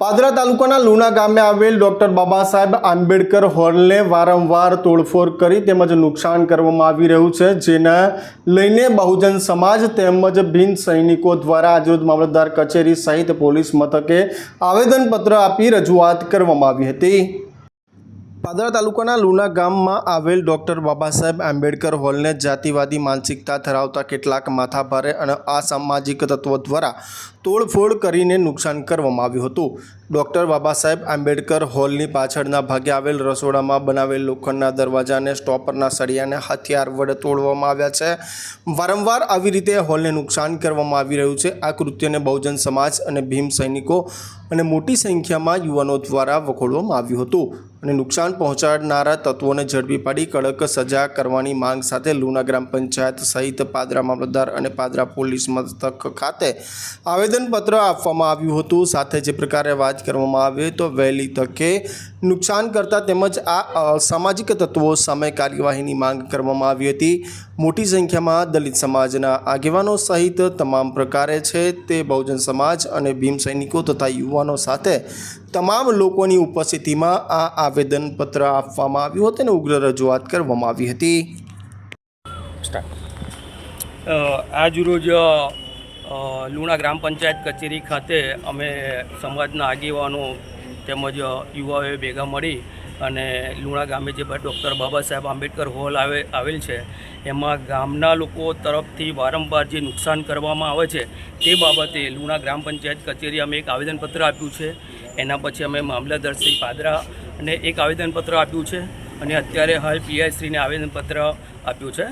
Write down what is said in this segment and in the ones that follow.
પાદરા તાલુકાના લુણા ગામે આવેલ ડૉક્ટર બાબા સાહેબ આંબેડકર હોલને વારંવાર તોડફોડ કરી તેમજ નુકસાન કરવામાં આવી રહ્યું છે, જેને લઈને બહુજન સમાજ તેમજ બિન સૈનિકો દ્વારા આજરોજ મામલતદાર કચેરી સહિત પોલીસ મથકે આવેદનપત્ર આપી રજૂઆત કરવામાં આવી હતી. પાદરા તાલુકાના લુણા ગામમાં આવેલ ડૉક્ટર બાબા સાહેબ આંબેડકર હોલને જાતિવાદી માનસિકતા ધરાવતા કેટલાક માથાભારે અને અસામાજિક તત્વો દ્વારા તોડફોડ કરીને નુકસાન કરવામાં આવ્યું હતું. ડૉક્ટર બાબા સાહેબ આંબેડકર હોલની પાછળના ભાગે આવેલ રસોડામાં બનાવેલ લોખંડના દરવાજાને સ્ટોપરના સળિયાને હથિયાર વડે તોડવામાં આવ્યા છે. વારંવાર આવી રીતે હોલને નુકસાન કરવામાં આવી રહ્યું છે. આ કૃત્યને બહુજન સમાજ અને ભીમ સૈનિકો અને મોટી સંખ્યામાં યુવાનો દ્વારા વખોડવામાં આવ્યું હતું અને નુકસાન પહોંચાડનારા તત્વોને ઝડપી પાડી કડક સજા કરવાની માંગ સાથે લુના ગ્રામ પંચાયત સહિત પાદરા મામલતદાર અને પાદરા પોલીસ મથક ખાતે આવેદનપત્ર આપવામાં આવ્યું હતું. સાથે જે પ્રકારે વાત કરવામાં આવે તો વહેલી તકે નુકસાન કરતા તેમજ આ સામાજિક તત્વો સામે કાર્યવાહીની માંગ કરવામાં આવી હતી. મોટી સંખ્યામાં દલિત સમાજના આગેવાનો સહિત તમામ પ્રકારે છે તે બહુજન સમાજ અને ભીમ સૈનિકો તથા યુવાનો સાથે તમામ લોકોની ઉપસ્થિતિમાં આ આવેદનપત્ર આપવામાં આવ્યું હતું અને ઉગ્ર રજૂઆત કરવામાં આવી હતી. આજરોજ લુણા ગ્રામ પંચાયત કચેરી ખાતે અમે સમાજના આગેવાનો તેમજ યુવાઓએ ભેગા મળી અને લુણા ગામે જે ડૉક્ટર બાબા સાહેબ આંબેડકર હોલ આવે આવેલ છે, એમાં ગામના લોકો તરફથી વારંવાર જે નુકસાન કરવામાં આવે છે, તે બાબતે લુણા ગ્રામ પંચાયત કચેરી અમે એક આવેદનપત્ર આપ્યું છે. એના પછી અમે મામલતદાર શ્રી પાદરા અને એક આવેદનપત્ર આપ્યું છે અને અત્યારે હાલ પીઆઈશ્રીને આવેદનપત્ર આપ્યું છે.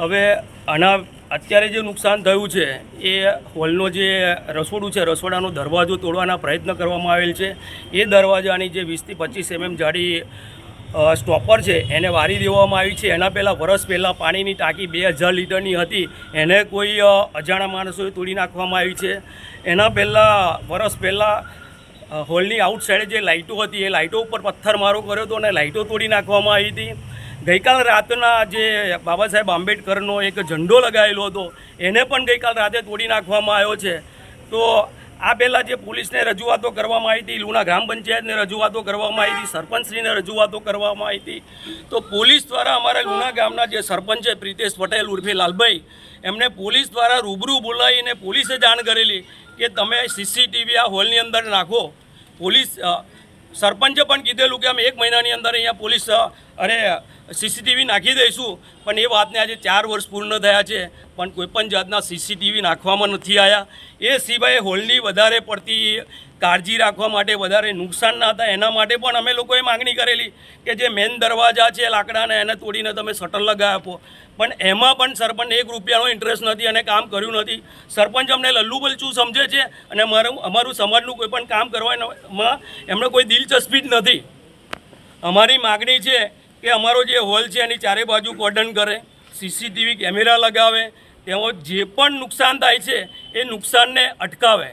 હવે આના અત્યારે જે નુકસાન થયું છે, એ હોલનો જે રસોડું છે, રસોડાનો દરવાજો તોડવાના પ્રયત્ન કરવામાં આવેલ છે. એ દરવાજાની જે વીસથી પચીસ એમએમ જાડી સ્ટોપર છે, એને વારી દેવામાં આવી છે. એના પહેલાં વરસ પહેલાં પાણીની ટાંકી બે હજાર લીટરની હતી. એને કોઈ અજાણા માણસોએ તોડી નાખવામાં આવી છે. એના પહેલાં, વરસ પહેલાં હોલની આઉટ સાઈડે જે લાઇટો હતી, એ લાઇટો ઉપર પથ્થરમારો કર્યો હતો અને લાઇટો તોડી નાખવામાં આવી હતી. ગઈકાલ રાતના જે બાબા સાહેબ આંબેડકરનો એક ઝંડો લગાવેલો હતો, એને પણ ગઈકાલ રાતે તોડી નાખવામાં આવ્યો છે. તો આ પહેલાં જે પોલીસને રજૂઆતો કરવામાં આવી હતી, લુણા ગ્રામ પંચાયતને રજૂઆતો કરવામાં આવી હતી, સરપંચશ્રીને રજૂઆતો કરવામાં આવી હતી, તો પોલીસ દ્વારા અમારા લુણા ગામના જે સરપંચ છે, પ્રિતેશ પટેલ ઉર્ફે લાલભાઈ, એમને પોલીસ દ્વારા રૂબરૂ બોલાવીને પોલીસે જાણ કરેલી કે તમે સીસીટીવી આ હોલની અંદર નાખો. પોલીસ સરપંચે પણ કીધેલું કે અમે એક મહિનાની અંદર અહીંયા પોલીસ અરે સીસીટીવી નાખી દઈશું. પણ એ વાતને આજે ચાર વર્ષ પૂર્ણ થયા છે. પણ કોઈપણ જાતના સીસીટીવી નાખવામાં નથી આવ્યા એ સિવાય હોલની વધારે પડતી કાળજી રાખવા માટે વધારે નુકસાન ના થાય. એના માટે પણ અમે લોકોએ માગણી કરેલી કે જે મેન દરવાજા છે, લાકડાના, એને તોડીને તમે શટર લગાવી આપો. પણ એમાં પણ સરપંચ એક રૂપિયાનો ઇન્ટરેસ્ટ નથી અને કામ કર્યું નથી. સરપંચ અમને લલ્લુ બલચું સમજે છે અને અમારું અમારું સમાજનું કોઈ પણ કામ કરવામાં એમને કોઈ દિલચસ્પી જ નથી. અમારી માગણી છે કે અમારો જે હોલ છે, એની ચારે બાજુ કોર્ડન કરે સીસીટીવી કેમેરા લગાવે તેમજ જે પણ નુકસાન થાય છે, એ નુકસાનને અટકાવે.